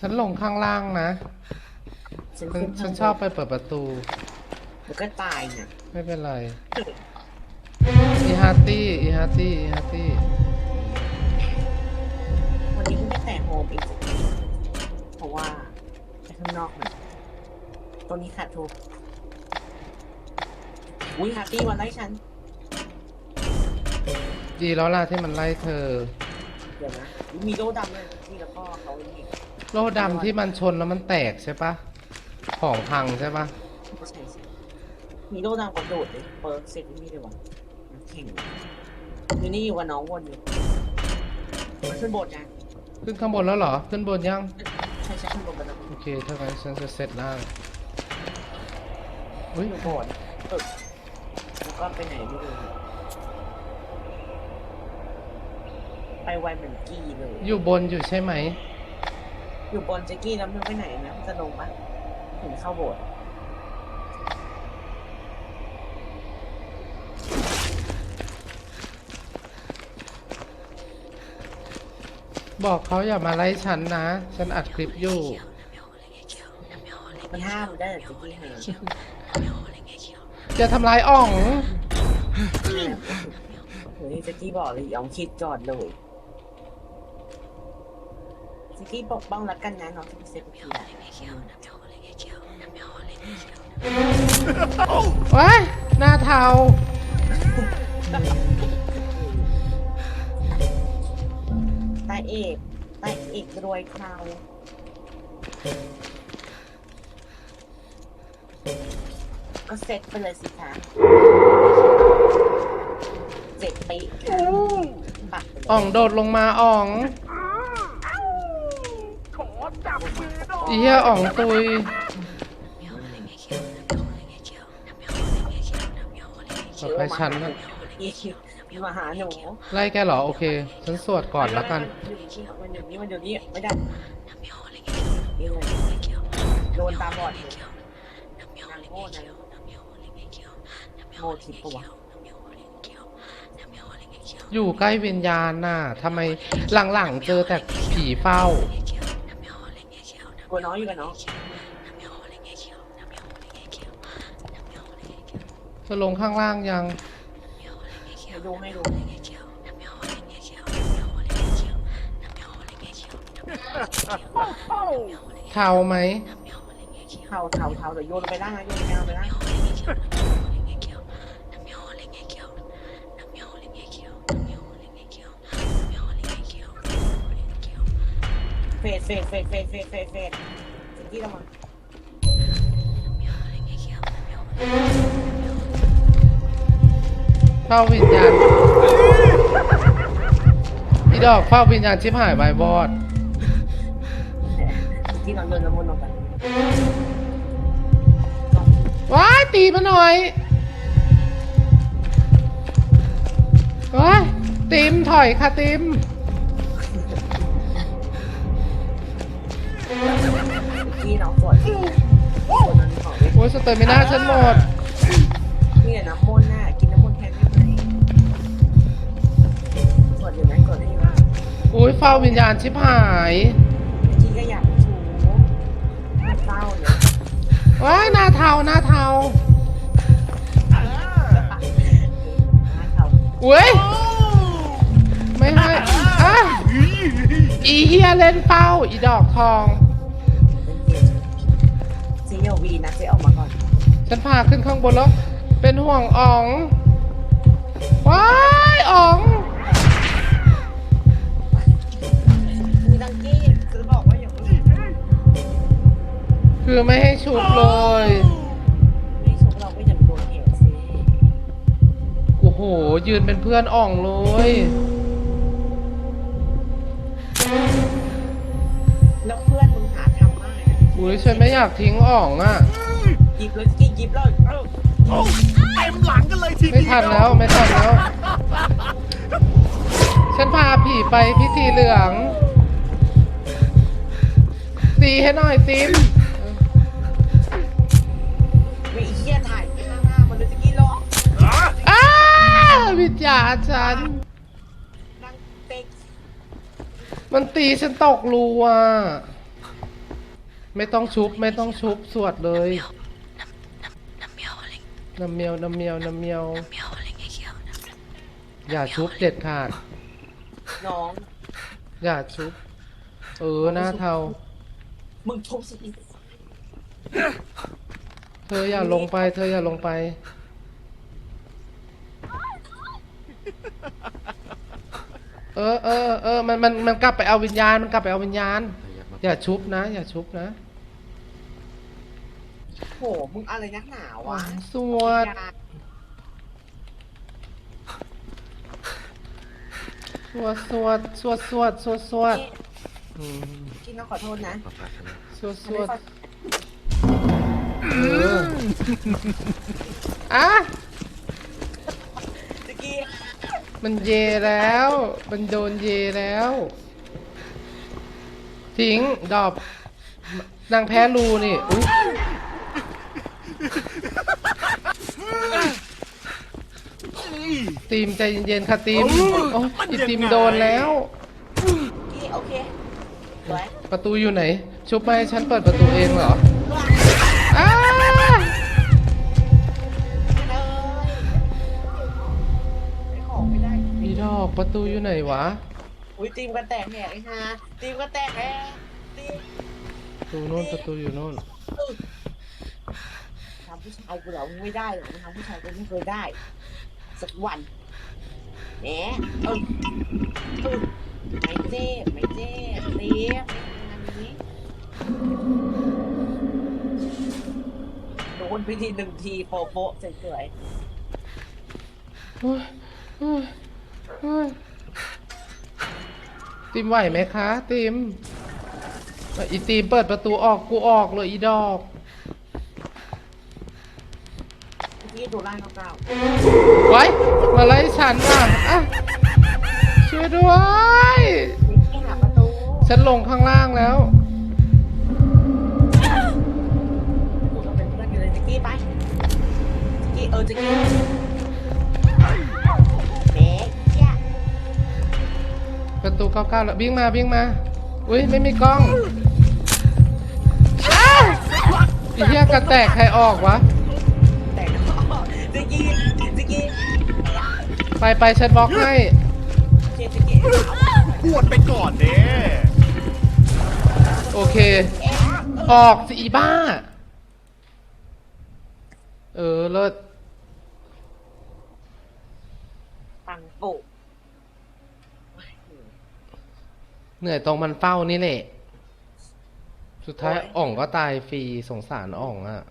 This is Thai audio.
ฉันลงข้างล่างนะ ฉันฉันขึ้นฉันชอบไปเปิดประตู มันก็ตายนะไม่เป็นไร อีฮาร์ตี้ อีฮาร์ตี้ อีฮาร์ตี้ วันนี้เพิ่งได้แต่โฮมอีกเพราะว่าไปข้างนอกหน่อยตรงนี้ขาดทุกอุ้ยฮาร์ตี้วันไล่ฉัน ดีแล้วล่ะที่มันไล่เธอ เดี๋ยวนะ มีโลดำเลยนี่แล้วก็เขาอีกโลดำที่มันชนแล้วมันแตกใช่ปะของพังใช่ปะไม่ใช่สิมีโลดำกระโดดเลยเปิร์กเสร็จนี่เลยวะน้ำแข็งอยู่นี่อยู่กับน้องวนอยู่มันขึ้นบนนะขึ้นข้างบนแล้วเหรอ ขึ้นบนยัง ใช่ใช่ขึ้นบนไปแล้วโอเคถ้างั้นฉันจะเซตล่างอุ้ยอยู่บนตึกแล้วก็ไปไหนไม่รู้ ไปไวเหมือนกี้เลยอยู่บนอยู่ใช่ไหม อยู่บนแจ็กกี้แล้วมันไปไหนนะมันจะลงปะถึงเข้าโบสถ์บอกเขาอย่ามาไล่ฉันนะ ฉันอัดคลิปอยู่ มันห้ามได้แต่แจ็กกี้ให้อย่าทำร้ายอ่อง เฮ้ยแจ็กกี้บอกเลยยอมคิดก่อนเลย แจ็กกี้ปกป้องแล้วกันนะน้องที่เซฟทีว้ายหน้าเทาตาเอกตาเอกรวยคราก็เซ็ตไปเลยสิคะเจ็ดปีปักอ่องโดดลงมาอ่อง อีเหี้ยอ่องตุยต่อไปฉันนะอีคิวมาหาหนูไล่แกเหรอ โอเค ฉันสวดก่อนแล้วกันมันอยู่นี่มันอยู่นี่ไม่ได้นี่เลยโดนตาบอดอยู่นางโง่นางโง่ทิพย์ปะวะอยู่ใกล้วิญญาณน่ะทำไมหลังๆเจอแต่ผีเฝ้า กลัวน้องอยู่กับน้องจะลงข้างล่างยังให้ดูให้ดูเทาไหมเทาเทาเทาเดี๋ยวโยนลงไปล่างนะโยนลงไปล่าง เฟดเฟดเฟดเฟดเฟดเฟดเฟดสิ่งที่เรามาเฝ้าวิญญาณอีดอกเฝ้าวิญญาณชิบหายไว้บอดสิ่งที่เราโยนน้ำมันลงไปว้ายตีมาหน่อยว้ายติมถอยค่ะติม ที่น้องปวดคนนั้นของเล็กโอ้ยสเตอร์มิน่าฉันหมด นี่น้ำมนต์น่ะกินน้ำมนต์แทนได้ไหมกดอยู่ไหมกดให้อยู่อุ้ยเฝ้าวิญญาณชิบหายกี้ก็อยากชูมันเศร้าเนี่ยว้ายหน้าเทาหน้าเทาน่าเขาอุ้ยไม่ให้อะอีเฮียเล่นเป้า อีดอกทอง ซีเอวีนะเจ๊ออกมาก่อน ฉันพาขึ้นข้างบนแล้ว เป็นห่วงอ๋องว้ายอ๋องคือดังกี้คือบอกว่าอย่างนี้คือไม่ให้ชุบเลยไม่ชุบเราก็อย่าโดนเหตุสิโอ้โห ยืนเป็นเพื่อนอ่องเลย อุ้ยฉันไม่อยากทิ้งอ่องอะ หยิบเลยกี้หยิบเลยเออโอ้เต็มหลังกันเลยทีเดียวไม่ทันแล้วไม่ทันแล้ว ฉันพาผีไปพิธีเหลืองตีให้หน่อยติมวิเฮียถ่ายไปข้างหน้ามันเลยจะกี้ร้องอ้าวิญญาณฉัน นั่งเต็กมันตีฉันตกรูอะ ไม่ต้องชุบไม่ต้องชุบสวดเลยน้ำเมียวอะไรน้ำเมียวน้ำเมียวน้ำเมียวน้ำเมียวอะไรเงี้ยเขียวน้ำอย่าชุบเด็ดขาด น้อง อย่าชุบ เออหน้าเทามึงทุบสิเธออย่าลงไป เธออย่าลงไป เออเออเออมันมันมันกลับไปเอาวิญญาณมันกลับไปเอาวิญญาณ อย่าชุบนะ อย่าชุบนะ โห มึงอะไรนักหนาวะสวดสวดสวดสวดสวดสวดสวดอืมกินน้องขอโทษนะสวดสทำไมวดขอเอออะตะกี้มันเยแล้ว มันโดนเยแล้ว ทิ้งดอบนางแพ้รูนี่อุ๊ย ตีมใจเย็นๆค่ะตีมโอ้ยอีตีมโดนแล้ว กี้โอเคสวยประตูอยู่ไหน ชุบมาให้ฉันเปิดประตูเองเหรออ้าเลยไอ้ของไม่ได้ มีดอกประตูอยู่ไหนวะ อุ้ยตีมกันแตกแหกไอ้ฮาตีมกันแตกแหกตีมประตูโน่นประตูอยู่โน่นทำ ผู้ชายกูเหรอมึงไม่ได้หรอกมึงทำผู้ชายกูไม่เคยได้ สักวันแหมเออเออไม่เจ็บไม่เจ็บเตียบงานนี้โดนไปทีหนึ่งทีโปะโปะเฉยโอ้ยโอ้ยโอ้ยติมไหวไหมคะ ติมอีติมเปิดประตูออกกูออกเลยอีดอก ๆเมื่อกี้ตัวล่างเก้าไว้มาไล่ฉันอะอะช่วยด้วย ๆนี่ที่หาประตูฉันลงข้างล่างแล้ว กูจะเป็นเพื่อนอยู่เลยจิกกี้ไปจิกกี้เออจิกกี้เบ๊กเนี่ยประตูเก้าเก้าแล้ววิ่งมาวิ่งมาอุ้ยไม่มีกล้องอ้าวไอีเหี้ยกระแตกใครออกวะแต่ก็ จิกกี้จิกกี้ไปไปฉันบล็อกให้เจจิกกี้ปวดไปก่อนเด้โอเค ออกสิอีบ้า เออเลิศปังปุเหนื่อยตรงมันเฝ้านี่แหละ สุดท้ายอ่องก็ตายฟรีสงสารอ่องอะ